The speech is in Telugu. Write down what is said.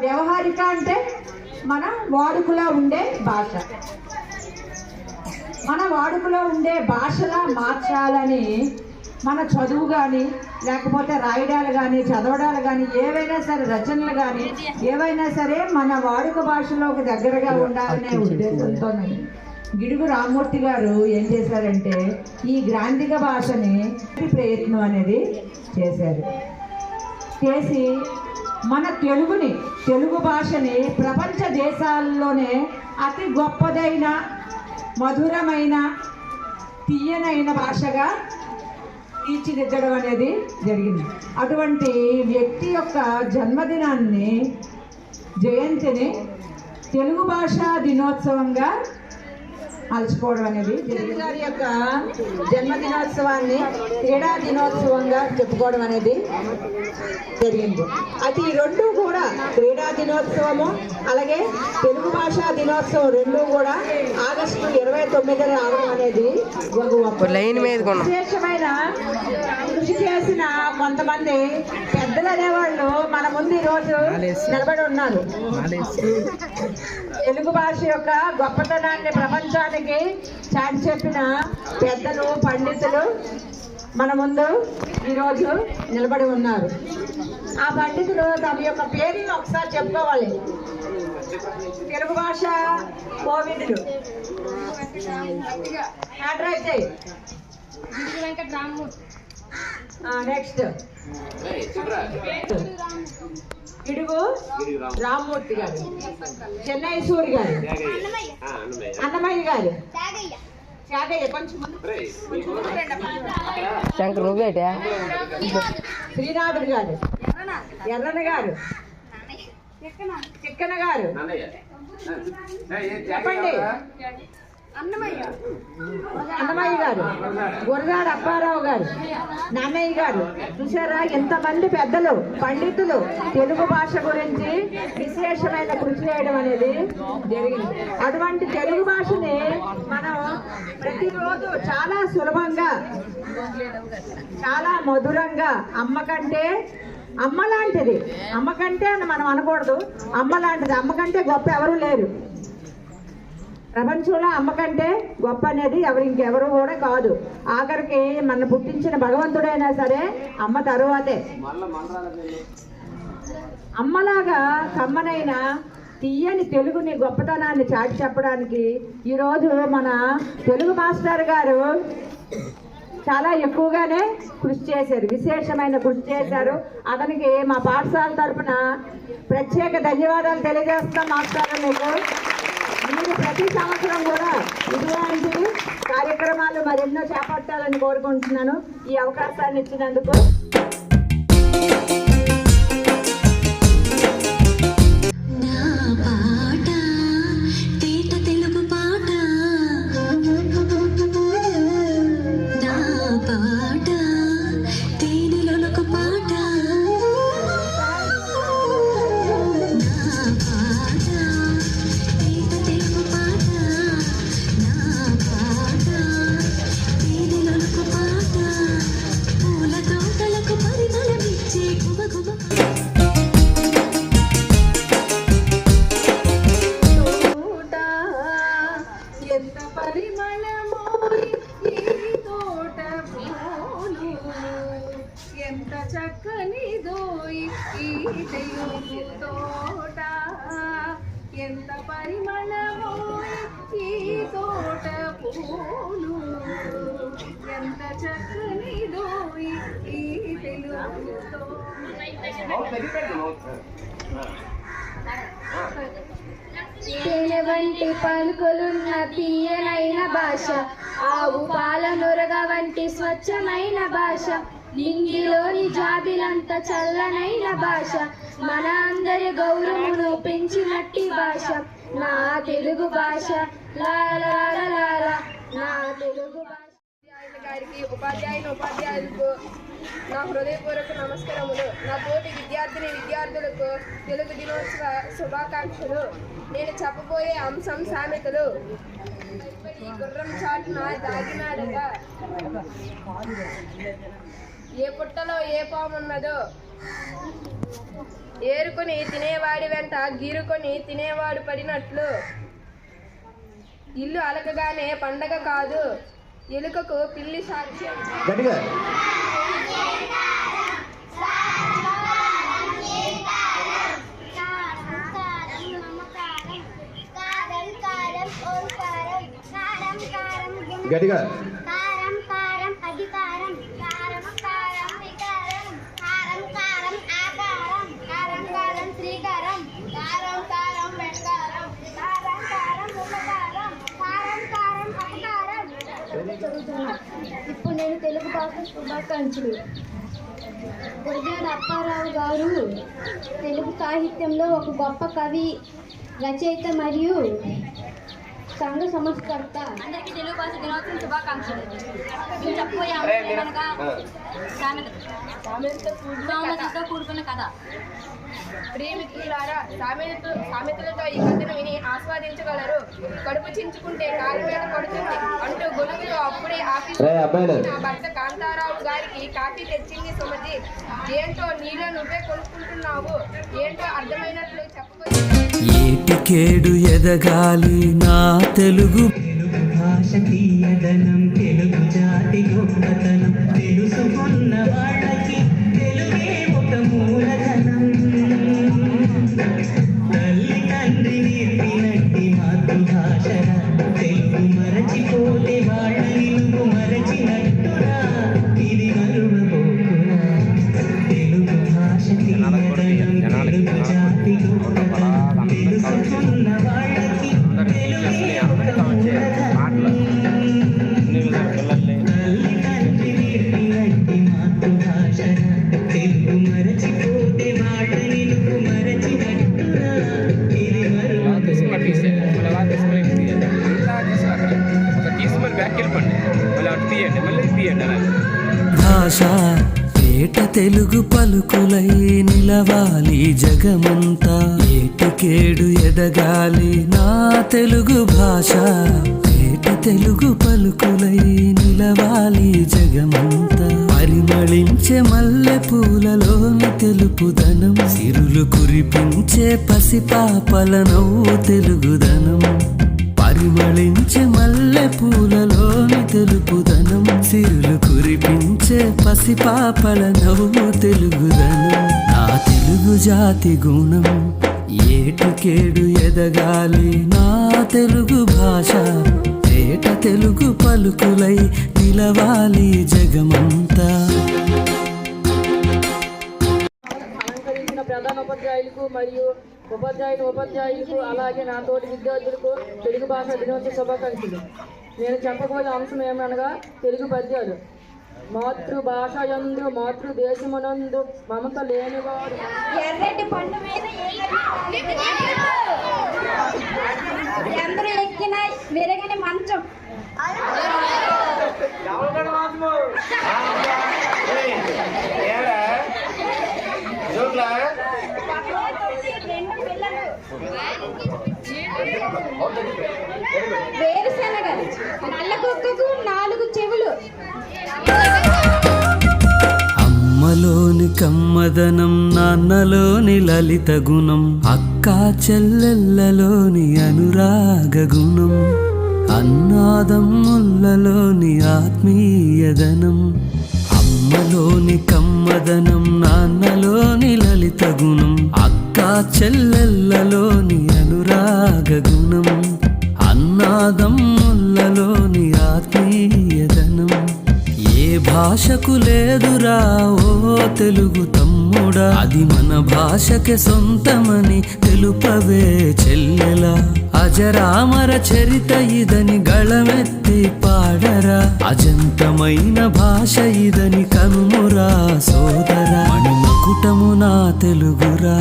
వ్యవహారిక అంటే మన వాడుకలో ఉండే భాష. మన వాడుకలో ఉండే భాషలా మార్చాలని మన చదువు కానీ లేకపోతే రాయడాలు కానీ చదవడాలు కానీ ఏవైనా సరే రచనలు కానీ ఏవైనా సరే మన వాడుక భాషలోకి దగ్గరగా ఉండాలనే ఉద్దేశంతో గిడుగు రామ్మూర్తి గారు ఏం చేశారంటే ఈ గ్రాంధిక భాషని ప్రయత్నం అనేది చేశారు. చేసి మన తెలుగుని తెలుగు భాషని ప్రపంచ దేశాల్లోనే అతి గొప్పదైన మధురమైన తీయనైన భాషగా తీర్చిదిద్దడం అనేది జరిగింది. అటువంటి వ్యక్తి యొక్క జన్మదినాన్ని జయంతిని తెలుగు భాషా దినోత్సవంగా అలచుకోవడం అనేది గారి యొక్క జన్మదినోత్సవాన్ని క్రీడా దినోత్సవంగా చెప్పుకోవడం అనేది జరిగింది. అది రెండు కూడా క్రీడా దినోత్సవము అలాగే తెలుగు భాషా దినోత్సవం రెండు కూడా ఆగస్టు ఇరవై తొమ్మిదిన రావడం అనేది విశేషమైన కృషి చేసిన కొంతమంది పెద్దలు అనేవాళ్ళు మన ముందు ఈ రోజు నిలబడి ఉన్నారు. తెలుగు భాష యొక్క గొప్పతనాన్ని ప్రపంచానికి చాటి చెప్పిన పెద్దలు పండితులు మన ముందు ఈరోజు నిలబడి ఉన్నారు. ఆ పండితులు తమ యొక్క పేరుని ఒకసారి చెప్పుకోవాలి. తెలుగు భాష కోవిదులు. అడ్రైజ్ చేయి నెక్స్ట్ ఇడుగు రామ్మూర్తి గారు. చెన్నై సూరి గారు. అన్నమయ్య గారు. శంకర్ నువ్వేటా? శ్రీనాథుడు గారు. ఎర్రన గారు. చిక్కన గారు. చెప్పండి. అన్నమయ్య. గారు గురజాడ అప్పారావు గారు నాన్నయ్య గారు చూసారా ఎంతమంది పెద్దలు పండితులు తెలుగు భాష గురించి విశేషమైన కృషి చేయడం అనేది జరిగింది. అటువంటి తెలుగు భాషని మనం ప్రతిరోజు చాలా సులభంగా చాలా మధురంగా అమ్మ కంటే అమ్మ లాంటిది. అమ్మ కంటే అని మనం అనకూడదు. అమ్మ లాంటిది. అమ్మ కంటే గొప్ప ఎవరూ లేరు. ప్రపంచంలో అమ్మకంటే గొప్ప అనేది ఎవరు ఇంకెవరు కూడా కాదు. ఆఖరికి మన పుట్టించిన భగవంతుడైనా సరే అమ్మ తరువాతే. అమ్మలాగా కమ్మనైన తీయని తెలుగుని గొప్పతనాన్ని చాటి చెప్పడానికి ఈరోజు మన తెలుగు మాస్టర్ గారు చాలా ఎక్కువగానే కృషి చేశారు విశేషమైన కృషి చేశారు. అతనికి మా పాఠశాల తరఫున ప్రత్యేక ధన్యవాదాలు తెలియజేస్తాం మాస్టర్ మీకు. మీరు ప్రతి సంవత్సరం కూడా ఇటువంటి కార్యక్రమాలు మరెన్నో చేపట్టాలని కోరుకుంటున్నాను. ఈ అవకాశాన్ని ఇచ్చినందుకు తోట. ఎంత పరిమళమో ఈ తోట పూలు. ఎంత చక్కనిదో ఈ తెలుగు తేనె వంటి పలుకులున్న తీయనైన భాష. ఆవు పాల నురగ వంటి స్వచ్ఛమైన భాష. నింగిలోని జాబిలంత చల్లనైన భాష మన అందరి గౌరవమును పెంచినట్టి భాష. నా తెలుగు భాష లాల నా తెలుగు భాష. గారికి ఉపాధ్యాయుల ఉపాధ్యాయులకు నా హృదయపూర్వక నమస్కారములు. నా తోటి విద్యార్థిని విద్యార్థులకు తెలుగు దినోత్సవ శుభాకాంక్షలు. నేను చెప్పబోయే అంశం సామెతలు. ఈ గుర్రం చాటున దాగినాడగా ఏ పుట్టలో ఏ పాము ఉన్నదో ఏరుకొని తినేవాడి వెంట గీరుకొని తినేవాడు పడినట్లు. ఇల్లు అలకగానే పండగ కాదు. ఎలుకకు పిల్లి సాక్ష్యం. గట్టిగా గట్టిగా కారం కారం అధికారం కారం కారం వికారం కారం కారం ఆకారం కారం కారం శ్రీకారం కారం కారం వెంకారం కారం కారం ఉపకారం కారం కారం అపకారం ఇప్పుడు భాష శుభాకాంక్షలు. గురజాడ అప్పారావు గారు తెలుగు సాహిత్యంలో ఒక గొప్ప కవి రచయిత మరియు సంఘ సంస్కర్త అందరికీ తెలుగు భాష దినోత్సవం శుభాకాంక్షలు. మేము చెప్పబోయే అంశం ఏమనగా సామెత సామెతతో కూడుకున్న కథ. సామెతలతో ఈ కథను విని ఆస్వాదించగలరు. కడుపు చించుకుంటే పడుతుంది అంటూ గొలుగులో అప్పుడే నా భర్త కాంతారావు గారికి కాఫీ తెచ్చింది సుమతి. ఏంటో నీలో నువ్వే కొనుక్కుంటున్నావు. ఏంటో అర్థమైనట్లు ఏటికేడు ఎదగాలి నా తెలుగు భాష తీయదనం తెలుగు జాతి గొప్పతనం. భాష ఏట తెలుగు పలుకులై నిలవాలి జగమంతా. ఏటికేడు ఎదగాలి నా తెలుగు భాష. ఏట తెలుగు పలుకులై నిలవాలి జగమంతా. పరిమళించే మల్లె పూలలోని తెలుపుదనం సిరులు కురిపించే పసిపాపల నవ్వు తెలుగుదనం పరిమళించే మల్లె పూలలోని తెలుపుదనం సిరులు కురి కురిపించే పసిపాపల నవ్వు తెలుగుదనం. నా తెలుగు జాతి గుణం ఏటికేడు ఎదగాలి నా తెలుగు భాష. ఏట తెలుగు పలుకులై నిలవాలి జగమంతా. అలంకరించిన ప్రధానోపాధ్యాయులకు మరియు ఉపాధ్యాయుని ఉపాధ్యాయులకు అలాగే నా తోటి విద్యార్థులకు తెలుగు భాష దినోత్సవ శుభాకాంక్షలు. నేను చెప్పబోయే అంశం ఏమనగా తెలుగు పద్యాలు. మాతృభాష యందు మాతృదేశమునందు మమత లేనివాడు. ఎర్రటి పండు మీద అందరూ ఎక్కిన విరగని మంచం. మదనం నాన్నలోని లలిత గుణం అక్క చెల్లెళ్ళలోని అనురాగ గుణం అన్నాదమ్ముళ్ళలోని ఆత్మీయదనం అమ్మలోని కమ్మదనం నాన్నలోని లలిత గుణం అక్క చెల్లెళ్ళలోని అనురాగ గుణం అన్నాదమ్ముళ్ళలోని భాషకు లేదురా ఓ తెలుగు తమ్ముడా. అది మన భాషకే సొంతమని తెలుపవే చెల్లెలా. అజరామర చరిత ఇదని గళమెత్తి పాడరా. అజంతమైన భాష ఇదని కనుమురా సోదరా. మణిమకుటము నా తెలుగురా.